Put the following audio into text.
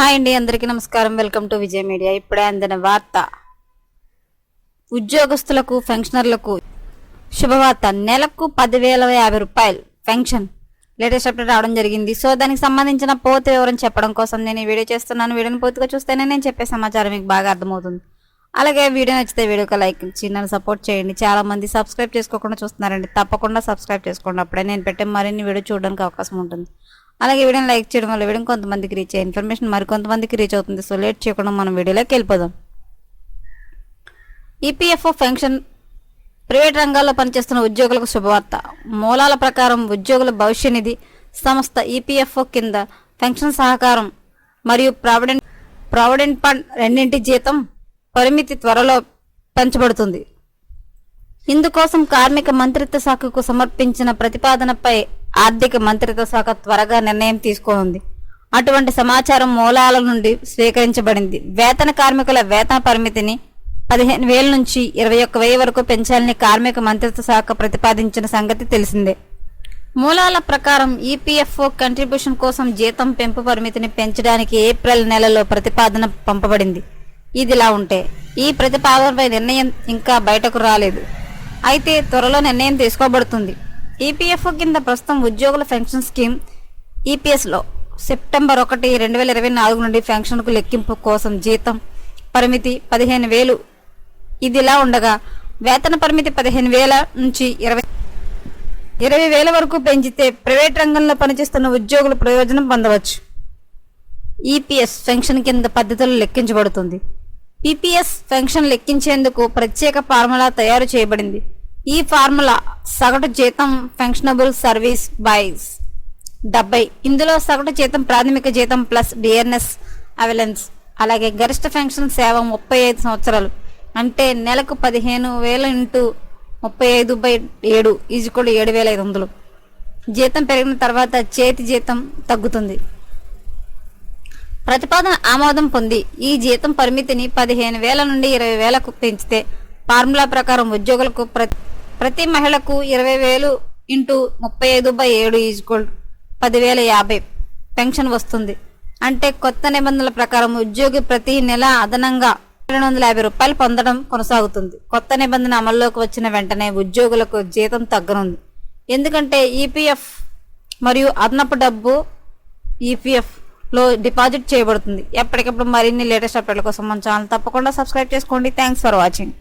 Hi అండి అందరికీ నమస్కారం. Welcome to Vijaya media. ఇప్పుడే అందిన వార్త. ఉద్యోగస్తులకు పెన్షనర్లకు శుభవార్త. నెలకు పదివేల యాభై రూపాయలు పెన్షన్. లేటెస్ట్ అప్డేట్ రావడం జరిగింది. సో దానికి సంబంధించిన పూర్తి వివరం చెప్పడం కోసం నేను ఈ వీడియో చేస్తున్నాను. వీడియోని పూర్తిగా చూస్తేనే నేను చెప్పే సమాచారం మీకు బాగా అర్థమవుతుంది. అలాగే వీడియో నచ్చితే వీడియోకి లైక్ చిన్న సపోర్ట్ చేయండి. చాలా మంది సబ్స్క్రైబ్ చేసుకోకుండా చూస్తున్నారండి. తప్పకుండా సబ్స్క్రైబ్ చేసుకోండి. అప్పుడే నేను పెట్టే మరిన్ని వీడియో చూడడానికి అవకాశం ఉంటుంది. అలాగే వీడియోని లైక్ చేయడం వల్ల వీడియో కొంతమందికి రీచ్ అయ్యే ఇన్ఫర్మేషన్ మరికొంతమందికి రీచ్ అవుతుంది. సో లేట్ చేయకుండా మనం వీడియోలోకి వెళ్ళిపోదాం. ఈపీఎఫ్ఓ పెన్షన్ ప్రైవేట్ రంగాల్లో పనిచేస్తున్న ఉద్యోగులకు శుభవార్త. మూలాల ప్రకారం ఉద్యోగుల భవిష్య నిధి సంస్థ ఈపీఎఫ్ఓ కింద పెన్షన్ సహకారం మరియు ప్రావిడెంట్ ప్రావిడెంట్ ఫండ్ రెండింటి జీతం పరిమితి త్వరలో పెంచబడుతుంది. ఇందుకోసం కార్మిక మంత్రిత్వ శాఖకు సమర్పించిన ప్రతిపాదనపై ఆర్థిక మంత్రిత్వ శాఖ త్వరగా నిర్ణయం తీసుకోనుంది అటువంటి సమాచారం మూలాల నుండి స్వీకరించబడింది. వేతన కార్మికుల వేతన పరిమితిని పదిహేను వేల నుంచి ఇరవై ఒక్క వెయ్యి వరకు పెంచాలని కార్మిక మంత్రిత్వ శాఖ ప్రతిపాదించిన సంగతి తెలిసిందే. మూలాల ప్రకారం ఈపీఎఫ్ఓ కంట్రిబ్యూషన్ కోసం జీతం పెంపు పరిమితిని పెంచడానికి ఏప్రిల్ నెలలో ప్రతిపాదన పంపబడింది. ఇదిలా ఉంటే ఈ ప్రతిపాదనపై నిర్ణయం ఇంకా బయటకు రాలేదు. అయితే త్వరలో నిర్ణయం తీసుకోబడుతుంది. ఈపీఎఫ్ఓ కింద ప్రస్తుతం ఉద్యోగుల పెన్షన్ స్కీమ్ ఈపీఎస్లో సెప్టెంబర్ ఒకటి రెండు వేల ఇరవై నాలుగు నుండి పెన్షన్కు లెక్కింపు కోసం జీతం పరిమితి పదిహేను వేలు. ఇదిలా ఉండగా వేతన పరిమితి పదిహేను వేల నుంచి ఇరవై ఇరవై వేల వరకు పెంచితే ప్రైవేట్ రంగంలో పనిచేస్తున్న ఉద్యోగులు ప్రయోజనం పొందవచ్చు. ఈపీఎస్ పెన్షన్ కింద పద్ధతులు లెక్కించబడుతుంది. పీపీఎస్ పెన్షన్ లెక్కించేందుకు ప్రత్యేక ఫార్ములా తయారు చేయబడింది. ఈ ఫార్ములా సగటు జీతం ఫంక్షనబుల్ సర్వీస్ బైస్ డెబ్బై. ఇందులో సగటు జీతం ప్రాథమిక జీతం ప్లస్ డిఎన్ఎస్ అవెలెన్స్ అలాగే గరిష్ట పెన్షన్ సేవ ముప్పై ఐదు సంవత్సరాలు. అంటే నెలకు పదిహేను వేల ఇంటూ ముప్పై ఐదు బై ఏడు ఈజ్ కూడా ఏడు వేల ఐదు వందలు. జీతం పెరిగిన తర్వాత చేతి జీతం తగ్గుతుంది. ప్రతిపాదన ఆమోదం పొంది ఈ జీతం పరిమితిని పదిహేను వేల నుండి ఇరవై వేలకు పెంచితే ఫార్ములా ప్రకారం ఉద్యోగులకు ప్రతి ప్రతి మహిళకు ఇరవై వేలు ఇంటూ ముప్పై ఐదు బై ఏడు ఈజ్కోల్ పదివేల యాభై పెన్షన్ వస్తుంది. అంటే కొత్త నిబంధనల ప్రకారం ఉద్యోగి ప్రతి నెల అదనంగా రెండు వందల యాభై రూపాయలు పొందడం కొనసాగుతుంది. కొత్త నిబంధన అమల్లోకి వచ్చిన వెంటనే ఉద్యోగులకు జీతం తగ్గనుంది. ఎందుకంటే ఈపీఎఫ్ మరియు అదనపు డబ్బు ఈపీఎఫ్లో డిపాజిట్ చేయబడుతుంది. ఎప్పటికప్పుడు మరిన్ని లేటెస్ట్ అప్డేట్ల కోసం మన ఛానల్ తప్పకుండా సబ్స్క్రైబ్ చేసుకోండి. Thanks for watching.